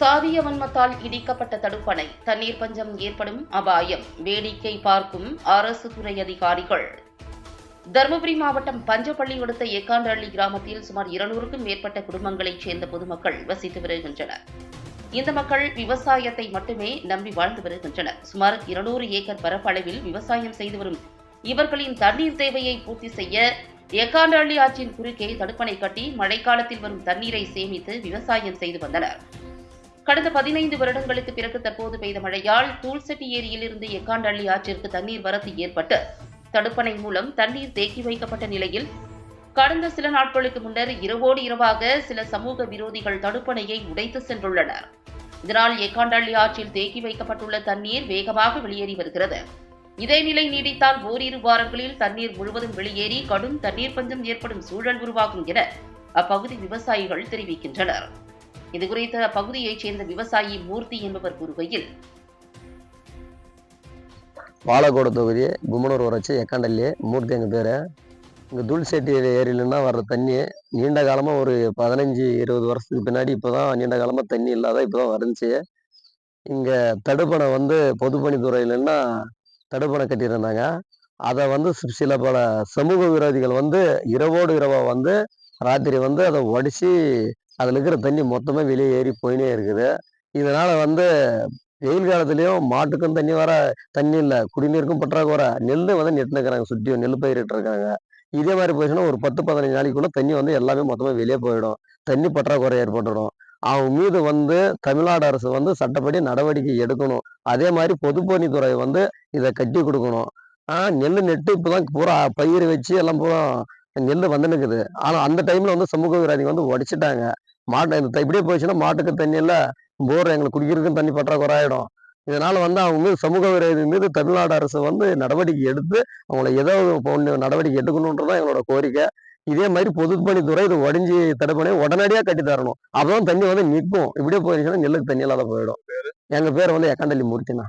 சாதிய வன்மத்தால் இடிக்கப்பட்ட தடுப்பணை தண்ணீர் பஞ்சம் ஏற்படும் அபாயம் வேடிக்கை பார்க்கும் அரசு துறை அதிகாரிகள். தருமபுரி மாவட்டம் பஞ்சப்பள்ளி அடுத்த ஏக்காண்டஹள்ளி கிராமத்தில் சுமார் இருநூறுக்கும் மேற்பட்ட குடும்பங்களைச் சேர்ந்த பொதுமக்கள் வசித்து வருகின்றனர். இந்த மக்கள் விவசாயத்தை மட்டுமே நம்பி வாழ்ந்து வருகின்றனர். சுமார் இருநூறு ஏக்கர் பரப்பளவில் விவசாயம் செய்து வரும் இவர்களின் தண்ணீர் தேவையை பூர்த்தி செய்ய ஏக்காண்டஹள்ளி ஆற்றின் குறுக்கே தடுப்பணை கட்டி மழைக்காலத்தில் வரும் தண்ணீரை சேமித்து விவசாயம் செய்து வந்தனர். கடந்த பதினைந்து வருடங்களுக்கு பிறகு தற்போது பெய்த மழையால் தூள்செட்டி ஏரியிலிருந்து எக்காண்டள்ளி ஆற்றிற்கு தண்ணீர் வரத்து ஏற்பட்டு தடுப்பணை மூலம் தண்ணீர் தேக்கி வைக்கப்பட்ட நிலையில் கடந்த சில நாட்களுக்கு முன்னர் இரவோடு இரவாக சில சமூக விரோதிகள் தடுப்பணையை உடைத்து சென்றுள்ளனர். இதனால் ஏக்காண்டள்ளி ஆற்றில் தேக்கி வைக்கப்பட்டுள்ள தண்ணீர் வேகமாக வெளியேறி வருகிறது. இதே நிலை நீடித்தால் ஓரிரு வாரங்களில் தண்ணீர் முழுவதும் வெளியேறி கடும் தண்ணீர் பஞ்சம் ஏற்படும் சூழல் உருவாகும் என அப்பகுதி விவசாயிகள் தெரிவிக்கின்றனர். இதுகுறித்து அப்பகுதியைச் சேர்ந்த விவசாயி மூர்த்தி என்பவர் கூறுகையில் பாலக்கோடு தொகுதி கும்மனூர் ஊராட்சி எக்காண்டல்லி மூர்த்தி எங்கள் பேர். இங்கே துள்செட்டி ஏரியிலன்னா வர்ற தண்ணி நீண்ட காலமாக ஒரு பதினஞ்சு இருபது வருஷத்துக்கு பின்னாடி இப்போ தான் நீண்ட காலமாக தண்ணி இல்லாத இப்போ தான் வந்துச்சு இங்கே தடுப்பணை வந்து பொதுப்பணித்துறையிலன்னா தடுப்பணை கட்டியிருந்தாங்க. அதை வந்து சில பல சமூக விரோதிகள் வந்து இரவோடு இரவாக வந்து ராத்திரி வந்து அதை உடச்சி அதில் இருக்கிற தண்ணி மொத்தமாக வெளியே ஏறி போயினே இருக்குது. இதனால் வந்து வெயில் காலத்துலேயும் மாட்டுக்கும் தண்ணி வர தண்ணி இல்லை குடிநீருக்கும் பற்றாக்குறை நெல் வந்து நெட்டுனுக்கிறாங்க சுற்றியும் நெல் பயிரிட்டு இருக்காங்க. இதே மாதிரி போச்சுன்னா ஒரு பத்து பதினஞ்சு நாளைக்குள்ளே தண்ணி வந்து எல்லாமே மொத்தமாக வெளியே போயிடும். தண்ணி பற்றாக்குறை ஏற்பட்டுடும். அவங்க மீது வந்து தமிழ்நாடு அரசு வந்து சட்டப்படி நடவடிக்கை எடுக்கணும். அதே மாதிரி பொதுப்பணித்துறை வந்து இதை கட்டி கொடுக்கணும். ஆனால் நெல் நெட்டு இப்போதான் பூரா பயிர் வச்சு எல்லாம் பூரா நெல் வந்து நிற்குது ஆனால் அந்த டைமில் வந்து சமூக விராதி வந்து உடைச்சிட்டாங்க. மாட்டு இந்த இப்படியே போச்சுன்னா மாட்டுக்கு தண்ணி இல்லை போர் எங்களுக்கு குடிக்கிறதுக்கும் தண்ணி பற்றாக்குறை ஆயிடும். இதனால வந்து அவங்க மீது சமூக விரோதி மீது தமிழ்நாடு அரசு வந்து நடவடிக்கை எடுத்து அவங்கள ஏதோ ஒன்று நடவடிக்கை எடுக்கணுன்றதான் எங்களோட கோரிக்கை. இதே மாதிரி பொதுப்பணித்துறை இது உடஞ்சி தடுப்பணை உடனடியாக கட்டி தரணும். அப்பதான் தண்ணி வந்து நிற்கும். இப்படியே போயிருச்சுன்னா நெல்லுக்கு தண்ணி இல்லாத போயிடும். எங்க பேர் வந்து எக்காண்டல்லி மூர்த்தினா